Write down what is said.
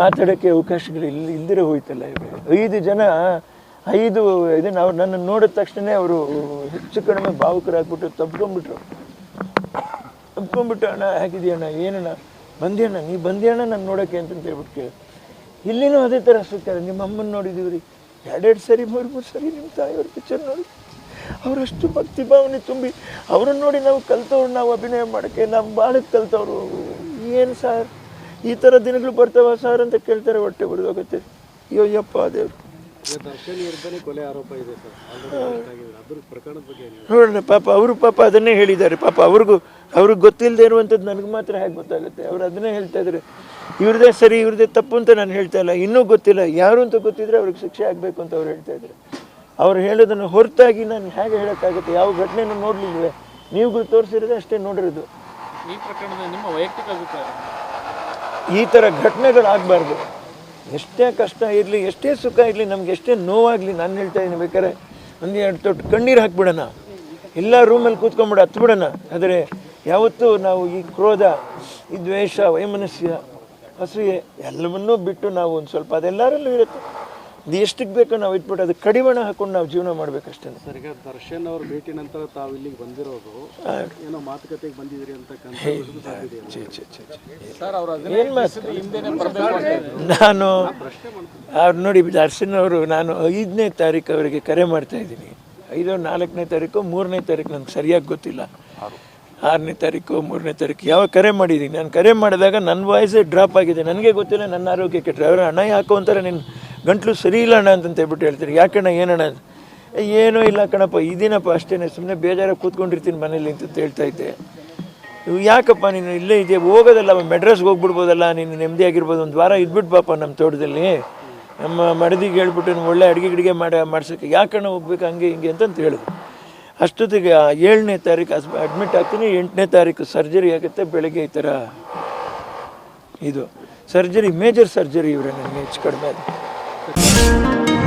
ಮಾತಾಡೋಕ್ಕೆ ಅವಕಾಶಗಳು ಇಲ್ಲಿ ಇಲ್ದಿರೋ ಹೋಯ್ತಲ್ಲ ಇವರು ಐದು ಜನ, ಐದು ಇದನ್ನು ಅವ್ರು ನನ್ನನ್ನು ನೋಡಿದ ತಕ್ಷಣ ಅವರು ಹೆಚ್ಚು ಕಡಿಮೆ ಭಾವುಕರಾಗ್ಬಿಟ್ಟು ತಬ್ಕೊಂಡ್ಬಿಟ್ರು ತಪ್ಕೊಂಡ್ಬಿಟ್ಟು ಅಣ್ಣ ಹೇಗಿದೆಯಣ್ಣ ಏನಣ್ಣ? ಬಂದ್ಯಣ್ಣ? ನೀ ಬಂದ್ಯಣ್ಣ ನಾನು ನೋಡೋಕ್ಕೆ ಅಂತಂತ ಹೇಳ್ಬಿಟ್ಟು ಕೇಳಿ ಇಲ್ಲಿನೂ ಅದೇ ಥರ ಸಿಗ್ತಾರೆ ನಿಮ್ಮ ಅಮ್ಮನ ನೋಡಿದೀವಿ ರೀ ಎರಡೆರಡು ಸರಿ, ಮೂರು ಮೂರು ಸರಿ ನಿಮ್ಮ ತಾಯಿಯವ್ರ ಪಿಕ್ಚರ್ ನೋಡಿ. ಅವರಷ್ಟು ಭಕ್ತಿ ಭಾವನೆ ತುಂಬಿ, ಅವ್ರನ್ನ ನೋಡಿ ನಾವು ಕಲ್ತವ್ರು ನಾವು ಅಭಿನಯ ಮಾಡೋಕ್ಕೆ ನಾವು ಬಾಳಕ್ಕೆ ಕಲ್ತವ್ರು. ಏನು ಸರ್? ಈ ಥರ ದಿನಗಳು ಬರ್ತಾವ ಸರ್ ಅಂತ ಕೇಳ್ತಾರೆ ಹೊಟ್ಟೆ ಬಿಡೋಗುತ್ತೆ ಅಯ್ಯೋ ಯಪ್ಪ ದೇವ್ರು. ಈಗ ದರ್ಶನ್ ಕೊಲೆ ಆರೋಪ ಇದೆ ಸರ್. ಆಲ್ರೆಡಿ ಆಗಿದೆ. ಅದ್ರ ಪ್ರಕರಣದ ಬಗ್ಗೆ ಏನು ನೋಡೋಣ ಪಾಪ ಅವರು ಪಾಪ ಅದನ್ನೇ ಹೇಳಿದ್ದಾರೆ. ಪಾಪ ಅವ್ರಿಗೂ ಅವ್ರಿಗೆ ಗೊತ್ತಿಲ್ಲದೆ ಇರುವಂಥದ್ದು ನನಗೆ ಮಾತ್ರ ಹೇಗೆ ಗೊತ್ತಾಗುತ್ತೆ? ಅವ್ರು ಅದನ್ನೇ ಹೇಳ್ತಾ ಇದ್ದಾರೆ. ಇವ್ರದೇ ಸರಿ ಇವ್ರದೇ ತಪ್ಪು ಅಂತ ನಾನು ಹೇಳ್ತಾ ಇಲ್ಲ. ಇನ್ನೂ ಗೊತ್ತಿಲ್ಲ. ಯಾರು ಅಂತ ಗೊತ್ತಿದ್ರೆ ಅವ್ರಿಗೆ ಶಿಕ್ಷೆ ಆಗಬೇಕು ಅಂತ ಅವ್ರು ಹೇಳ್ತಾ ಇದ್ದಾರೆ. ಅವ್ರು ಹೇಳೋದನ್ನು ಹೊರತಾಗಿ ನಾನು ಹೇಗೆ ಹೇಳೋಕ್ಕಾಗುತ್ತೆ? ಯಾವ ಘಟನೆನೂ ನೋಡಲಿಲ್ವೇ? ನೀವು ತೋರಿಸಿರೋದೇ ಅಷ್ಟೇ ನೋಡಿರೋದು. ಈ ಪ್ರಕರಣದ ನಿಮ್ಮ ವೈಯಕ್ತಿಕ ಅಭಿಪ್ರಾಯ ಈ ಥರ ಘಟನೆಗಳಾಗಬಾರ್ದು. ಎಷ್ಟೇ ಕಷ್ಟ ಇರಲಿ, ಎಷ್ಟೇ ಸುಖ ಇರಲಿ, ನಮ್ಗೆ ಎಷ್ಟೇ ನೋವಾಗಲಿ, ನಾನು ಹೇಳ್ತಾ ಇದ್ದೀನಿ ಬೇಕಾದ್ರೆ ಒಂದು ಎರಡು ತೊಟ್ಟು ಕಣ್ಣೀರು ಹಾಕ್ಬಿಡೋಣ. ಎಲ್ಲ ರೂಮಲ್ಲಿ ಕೂತ್ಕೊಂಬಿಡ, ಹತ್ಬಿಡೋಣ. ಆದರೆ ಯಾವತ್ತೂ ನಾವು ಈ ಕ್ರೋಧ, ಈ ದ್ವೇಷ, ವೈಮನಸ್ಯ, ಅಸೂಯೆ ಎಲ್ಲವನ್ನೂ ಬಿಟ್ಟು ನಾವು ಒಂದು ಸ್ವಲ್ಪ ಅದೆಲ್ಲರಲ್ಲೂ ಇರುತ್ತೆ. ಅದು ಎಷ್ಟಕ್ಕೆ ಬೇಕೋ ನಾವು ಇಟ್ಬಿಟ್ಟು ಅದು ಕಡಿಮೆ ಹಾಕೊಂಡು ನಾವು ಜೀವನ ಮಾಡ್ಬೇಕಷ್ಟೇ. ಸರ್ ಈಗ ದರ್ಶನ್ ಅವ್ರ ಭೇಟಿ ನಂತರ ತಾವು ಇಲ್ಲಿಗೆ ಬಂದಿರೋದು ಏನೋ ಮಾತುಕತೆಗೆ ಬಂದಿದ್ರಿ ಅಂತ ಕನ್ಫರ್ಮೇಷನ್ ಇದೆ. ಛೇ, ಛೇ, ಛೇ, ಛೇ. ಸರ್ ಅವ್ರ ಏನ್ ಮಾತು? ಹಿಂದೆನೆ ಬರಬೇಕು ಅಂತ ನಾನು ಅವ್ರು ನೋಡಿ ದರ್ಶನ್ ಅವರು ನಾನು ಐದನೇ ತಾರೀಕು ಅವರಿಗೆ ಕರೆ ಮಾಡ್ತಾ ಇದ್ದೀನಿ. ಐದು ನಾಲ್ಕನೇ ತಾರೀಕು ಮೂರನೇ ತಾರೀಕು ನನಗೆ ಸರಿಯಾಗಿ ಗೊತ್ತಿಲ್ಲ. ಆರನೇ ತಾರೀಕು ಮೂರನೇ ತಾರೀಕು ಯಾವ ಕರೆ ಮಾಡಿದ್ದೀನಿ? ನಾನು ಕರೆ ಮಾಡಿದಾಗ ನನ್ನ ವಾಯ್ಸೇ ಡ್ರಾಪ್ ಆಗಿದೆ. ನನಗೆ ಗೊತ್ತಿಲ್ಲ ನನ್ನ ಆರೋಗ್ಯ ಕೆಟ್ಟರೆ ಅವರು ಹಾಕೋ ಯಾಕೋ ಅಂತಾರೆ ನಿನ್ನ ಗಂಟ್ಲು ಸರಿ ಇಲ್ಲ ಅಣ್ಣ ಅಂತ ಹೇಳ್ಬಿಟ್ಟು ಹೇಳ್ತೀರಿ. ಯಾಕಣ್ಣ ಏನಣ್ಣ ಏನೂ ಇಲ್ಲ ಕಣಪ್ಪ, ಇದೇನಪ್ಪ ಅಷ್ಟೇ ಸುಮ್ಮನೆ ಬೇಜಾರಾಗಿ ಕೂತ್ಕೊಂಡಿರ್ತೀನಿ ಮನೇಲಿ ಅಂತ ಇವು ಯಾಕಪ್ಪ, ನೀನು ಇಲ್ಲೇ ಇದೆ ಹೋಗೋದಲ್ಲ, ಮೆಡ್ರಸ್ಗೆ ಹೋಗ್ಬಿಡ್ಬೋದಲ್ಲ, ನೀನು ನೆಮ್ಮದಿಯಾಗಿರ್ಬೋದು ಒಂದು ವಾರ ಇದ್ಬಿಟ್ಟು ಪಾಪ ನಮ್ಮ ತೋಟದಲ್ಲಿ. ನಮ್ಮ ಮಡದಿಗೆ ಹೇಳ್ಬಿಟ್ಟು ನೀನು ಒಳ್ಳೆ ಅಡುಗೆ ಗಿಡಿಗೆ ಮಾಡಿ, ಮಾಡ್ಸೋಕ್ಕೆ. ಯಾಕಣ್ಣ ಹೋಗ್ಬೇಕು ಹಂಗೆ ಹಿಂಗೆ ಅಂತಂತ ಹೇಳಿದ್ರು ಅಷ್ಟೊತ್ತಿಗೆ ಏಳನೇ ತಾರೀಕು ಅಡ್ಮಿಟ್ ಆಗ್ತೀನಿ, ಎಂಟನೇ ತಾರೀಕು ಸರ್ಜರಿ ಆಗುತ್ತೆ, ಬೆಳಗ್ಗೆ ಈ ಥರ. ಇದು. ಸರ್ಜರಿ, ಮೇಜರ್ ಸರ್ಜರಿ ಇವರೇ, ನನಗೆ ಹೆಚ್ಚು ಕಡಿಮೆ ಅದು করতে